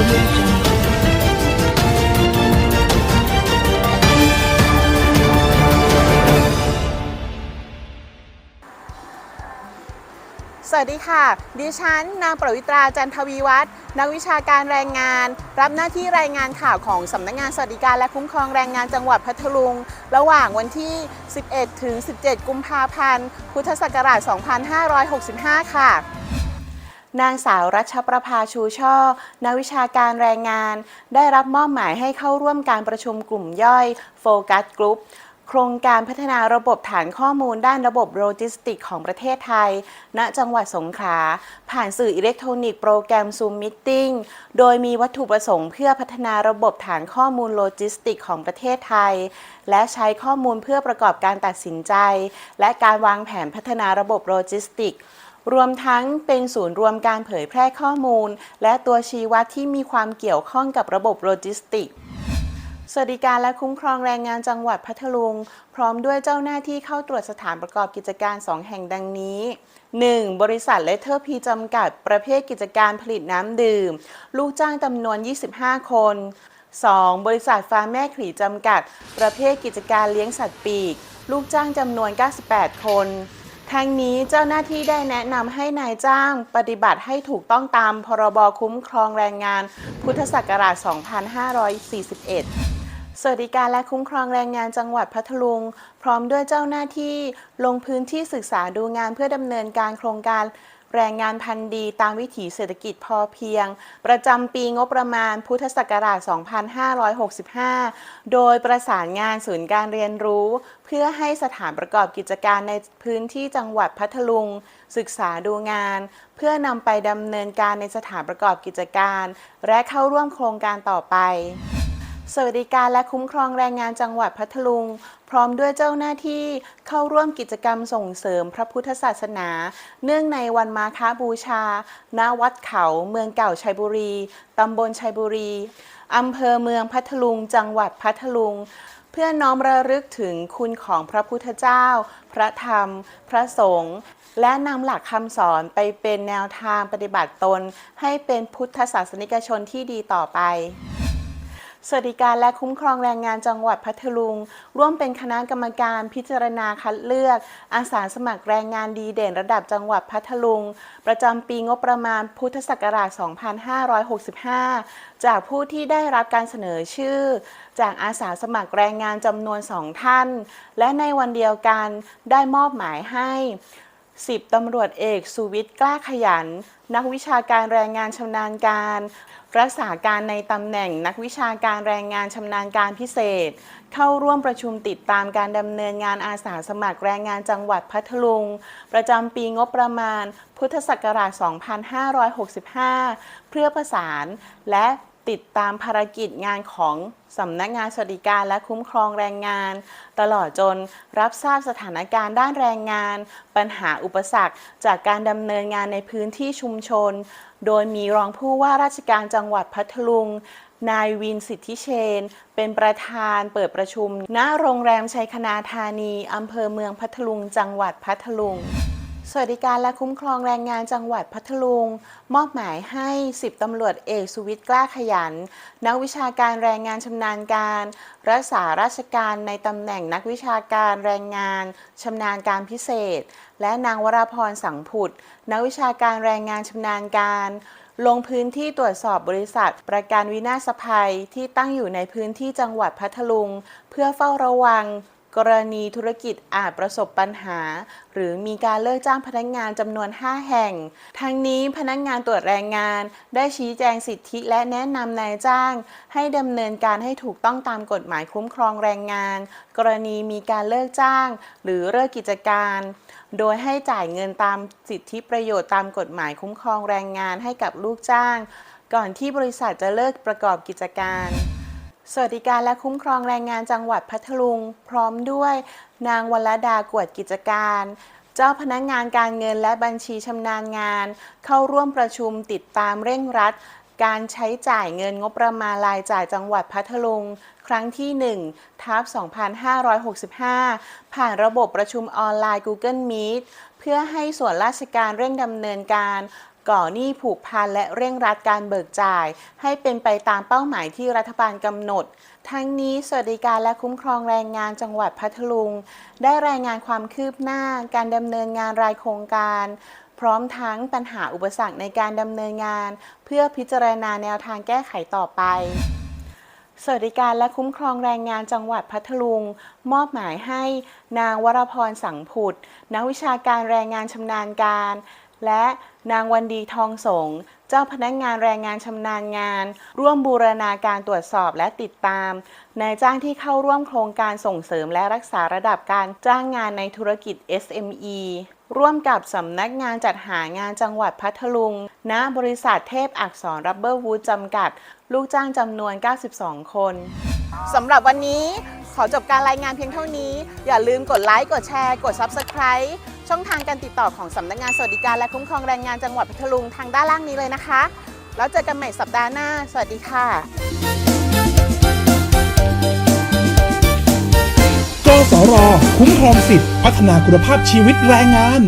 สวัสดีค่ะ ดิฉัน นางประวิตราจันทวีวัฒน์นักวิชาการแรงงาน รับหน้าที่รายงานข่าวของสำนักงานสวัสดิการและคุ้มครองแรงงานจังหวัดพัทลุง ระหว่างวันที่ 11 ถึง 17 กุมภาพันธ์ พุทธศักราช 2565 ค่ะ นางสาวรัชประภาชูช่อ นักวิชาการแรงงาน ได้รับมอบหมายให้เข้าร่วมการประชุมกลุ่มย่อยโฟกัสกรุ๊ปโครงการพัฒนาระบบฐานข้อมูลด้านระบบโลจิสติกของประเทศไทย ณ จังหวัดสงขลา ผ่านสื่ออิเล็กทรอนิกส์โปรแกรม Zoom Meeting โดยมีวัตถุประสงค์เพื่อพัฒนาระบบฐานข้อมูลโลจิสติกของประเทศไทย และใช้ข้อมูลเพื่อประกอบการตัดสินใจ และการวางแผนพัฒนาระบบโลจิสติก รวมทั้งเป็นศูนย์รวมการเผยแพร่ข้อมูล และตัวชี้วัดที่มีความเกี่ยวข้องกับระบบโลจิสติกสวัสดิการและคุ้มครองแรงงานจังหวัดพัทลุง พร้อมด้วยเจ้าหน้าที่เข้าตรวจสถานประกอบกิจการ 2 แห่งดังนี้ 1. บริษัทเลเทอร์พีจำกัด ประเภทกิจการผลิตน้ำดื่ม ลูกจ้างจำนวน 25 คน 2. บริษัทฟาร์มแม่ขลีจำกัด ประเภทกิจการเลี้ยงสัตว์ปีก ลูกจ้างจำนวน 98 คน ทั้งนี้เจ้าหน้าที่ได้แนะนำให้นายจ้างปฏิบัติให้ถูกต้องตามพรบคุ้มครองแรงงาน พุทธศักราช 2541สวัสดิการและคุ้มครองแรงงานจังหวัดพัทลุง พร้อมด้วยเจ้าหน้าที่ลงพื้นที่ศึกษาดูงานเพื่อดำเนินการโครงการ แรงงานพันธุ์ดีตามวิถีเศรษฐกิจพอเพียง ประจำปีงบประมาณพุทธศักราช 2565 โดยประสานงานศูนย์การเรียนรู้ เพื่อให้สถานประกอบกิจการในพื้นที่จังหวัดพัทลุง ศึกษาดูงาน เพื่อนำไปดำเนินการในสถานประกอบกิจการ และเข้าร่วมโครงการต่อไป สวัสดิการและคุ้มครองแรงงานจังหวัดพัทลุง พร้อมด้วยเจ้าหน้าที่เข้าร่วมกิจกรรมส่งเสริมพระพุทธศาสนา เนื่องในวันมาฆบูชา ณ วัดเขา เมืองเก่าชัยบุรี ตำบลชัยบุรี อำเภอเมืองพัทลุง จังหวัดพัทลุง เพื่อน้อมระลึกถึงคุณของพระพุทธเจ้า พระธรรม พระสงฆ์และนำหลักคำสอนไปเป็นแนวทางปฏิบัติตน ให้เป็นพุทธศาสนิกชนที่ดีต่อไป สวัสดิการและคุ้มครองแรงงานจังหวัดพัทลุง ร่วมเป็นคณะกรรมการพิจารณาคัดเลือก อาสาสมัครแรงงานดีเด่นระดับจังหวัดพัทลุง ประจำปีงบประมาณพุทธศักราช 2565 จากผู้ที่ได้รับการเสนอชื่อ จากอาสาสมัครแรงงานจำนวนสองท่าน และในวันเดียวกันได้มอบหมายให้ สิบตำรวจเอกสุวิทย์กล้าขยัน นักวิชาการแรงงานชำนาญการ รักษาการในตำแหน่งนักวิชาการแรงงานชำนาญการพิเศษ เข้าร่วมประชุมติดตามการดำเนินงานอาสาสมัครแรงงานจังหวัดพัทลุง ประจำปีงบประมาณ พุทธศักราช 2565 เพื่อประสานและ ติดตามภารกิจงานของสำนักงานสวัสดิการและคุ้มครองแรงงาน ตลอดจนรับทราบสถานการณ์ด้านแรงงาน ปัญหาอุปสรรคจากการดำเนินงานในพื้นที่ชุมชน โดยมีรองผู้ว่าราชการจังหวัดพัทลุง นายวินสิทธิเชน เป็นประธานเปิดประชุม ณโรงแรมชัยคณาธานีอำเภอเมืองพัทลุง จังหวัดพัทลุง สวัสดิการและคุ้มครองแรงงานจังหวัดพัทลุง มอบหมายให้ 10ตำรวจเอกสุวิทย์กล้าขยัน นักวิชาการแรงงานชำนาญการ รักษาราชการในตำแหน่งนักวิชาการแรงงานชำนาญการพิเศษ และนางวราพรสังผุดนักวิชาการแรงงานชำนาญการ ลงพื้นที่ตรวจสอบบริษัท ประกันวินาศภัยที่ตั้งอยู่ในพื้นที่จังหวัดพัทลุง เพื่อเฝ้าระวัง กรณีธุรกิจอาจประสบปัญหา หรือมีการเลิกจ้างพนักงานจำนวน 5 แห่ง ทั้งนี้พนักงานตรวจแรงงาน ได้ชี้แจงสิทธิและแนะนำนายจ้าง ให้ดำเนินการให้ถูกต้องตามกฎหมายคุ้มครองแรงงาน กรณีมีการเลิกจ้าง หรือเลิกกิจการ โดยให้จ่ายเงินตามสิทธิประโยชน์ตามกฎหมายคุ้มครองแรงงานให้กับลูกจ้าง ก่อนที่บริษัทจะเลิกประกอบกิจการ สวัสดิการและคุ้มครองแรงงานจังหวัดพัทลุง พร้อมด้วยนางวรดากวดกิจการ เจ้าพนักงานการเงินและบัญชีชำนาญงาน เข้าร่วมประชุมติดตามเร่งรัด การใช้จ่ายเงินงบประมาณรายจ่ายจังหวัดพัทลุง ครั้งที่1ทับ2565 ผ่านระบบประชุมออนไลน์ Google Meet เพื่อให้ส่วนราชการเร่งดำเนินการ ก่อหนี้ผูกพันและเร่งรัดการเบิกจ่าย ให้เป็นไปตามเป้าหมายที่รัฐบาลกำหนด ทั้งนี้สวัสดิการและคุ้มครองแรงงานจังหวัดพัทลุง ได้รายงานความคืบหน้าการดำเนินงานรายโครงการ พร้อมทั้งปัญหาอุปสรรคในการดำเนินงาน เพื่อพิจารณาแนวทางแก้ไขต่อไปสวัสดิการและคุ้มครองแรงงานจังหวัดพัทลุง มอบหมายให้นางวรพรสังผุด นักวิชาการแรงงานชำนาญการ และนางวันดีทองสง เจ้าพนักงานแรงงานชำนาญงาน ร่วมบูรณาการตรวจสอบและติดตามนายจ้างที่เข้าร่วมโครงการส่งเสริมและรักษาระดับการจ้างงานในธุรกิจ SME ร่วมกับสำนักงานจัดหางานจังหวัดพัทลุง ณ บริษัทเทพอักษรรับเบอร์วูดจำกัด ลูกจ้างจำนวน 92 คนสำหรับวันนี้ขอจบการรายงานเพียงเท่านี้ อย่าลืมกดไลค์ กดแชร์ กด Subscribe ช่องทางการติดต่อของสำนักงานสวัสดิการและคุ้มครองแรงงานจังหวัดพัทลุงทางด้านล่างนี้เลยนะคะ แล้วเจอกันใหม่สัปดาห์หน้า สวัสดีค่ะกสร คุ้มครองสิทธิพัฒนาคุณภาพชีวิตแรงงาน